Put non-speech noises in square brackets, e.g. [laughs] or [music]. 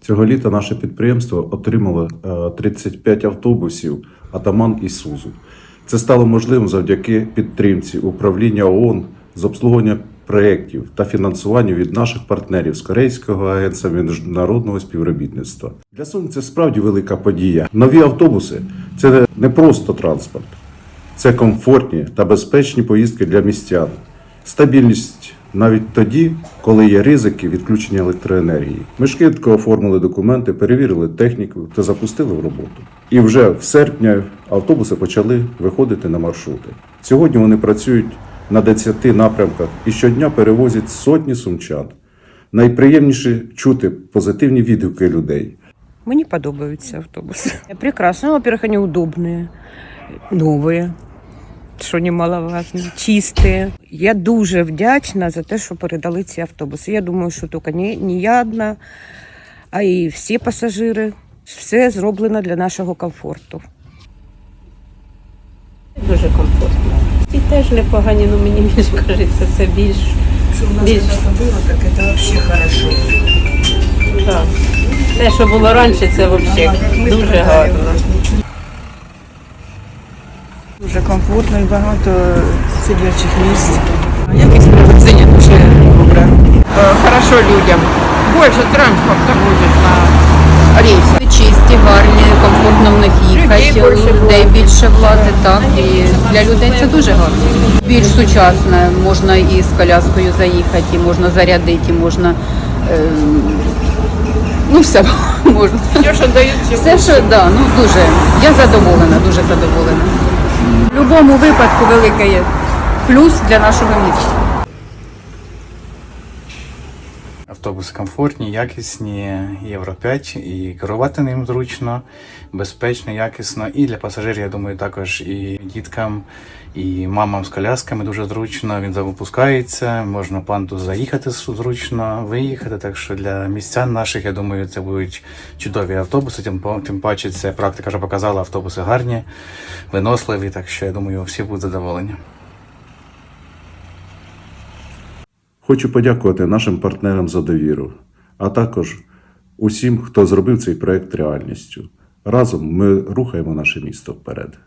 Цього літа наше підприємство отримало е, 35 автобусів Атаман і Сузу. Це стало можливим завдяки підтримці управління ООН з обслуговування проєктів та фінансуванню від наших партнерів з Корейського агентства міжнародного співробітництва. Для Сум це справді велика подія. Нові автобуси це не просто транспорт, це комфортні та безпечні поїздки для містян. Стабільність навіть тоді, коли є ризики відключення електроенергії. Ми швидко оформили документи, перевірили техніку та запустили в роботу. І вже в серпні автобуси почали виходити на маршрути. Сьогодні вони працюють на 10 напрямках і щодня перевозять сотні сумчан. Найприємніше чути позитивні відгуки людей. Мені подобаються автобуси. Прекрасно. Ну, во-первых, они удобные, новые, що немаловажно, чисті. Я дуже вдячна за те, що передали ці автобуси. Я думаю, що тільки не, не я одна, а і всі пасажири. Все зроблено для нашого комфорту. Дуже комфортно. І теж непогані, ну мені більше кажеться, це більш Что у нас Більш. было, так это вообще хорошо. так. Те, що було раніше, це взагалі дуже гарно. Дуже комфортно і багато сидячих місць. Якість привезення дуже добре. Е, Хорошо людям. Більше транспорту буде на рейсах. Чисті, гарні, комфортно в них Людей їхати, більше людей більше влазить, так. І для людей це дуже гарно. Більш сучасне, можна і з коляскою заїхати, і можна зарядити, і можна. Е, ну, все [laughs] можна. Все, що дають Все, що да, ну дуже. Я задоволена, дуже задоволена. В будь-якому випадку великий плюс для нашого міста. Автобуси комфортні, якісні, Євро 5, і керувати ним зручно, безпечно, якісно. І для пасажирів, я думаю, також і діткам, і мамам з колясками дуже зручно. Він запускається, можна панту заїхати зручно, виїхати. Так що для містян наших, я думаю, це будуть чудові автобуси. Тим, тим паче, це практика вже показала, автобуси гарні, виносливі. Так що я думаю, всі будуть задоволені. Хочу подякувати нашим партнерам за довіру, а також усім, хто зробив цей проект реальністю. Разом ми рухаємо наше місто вперед.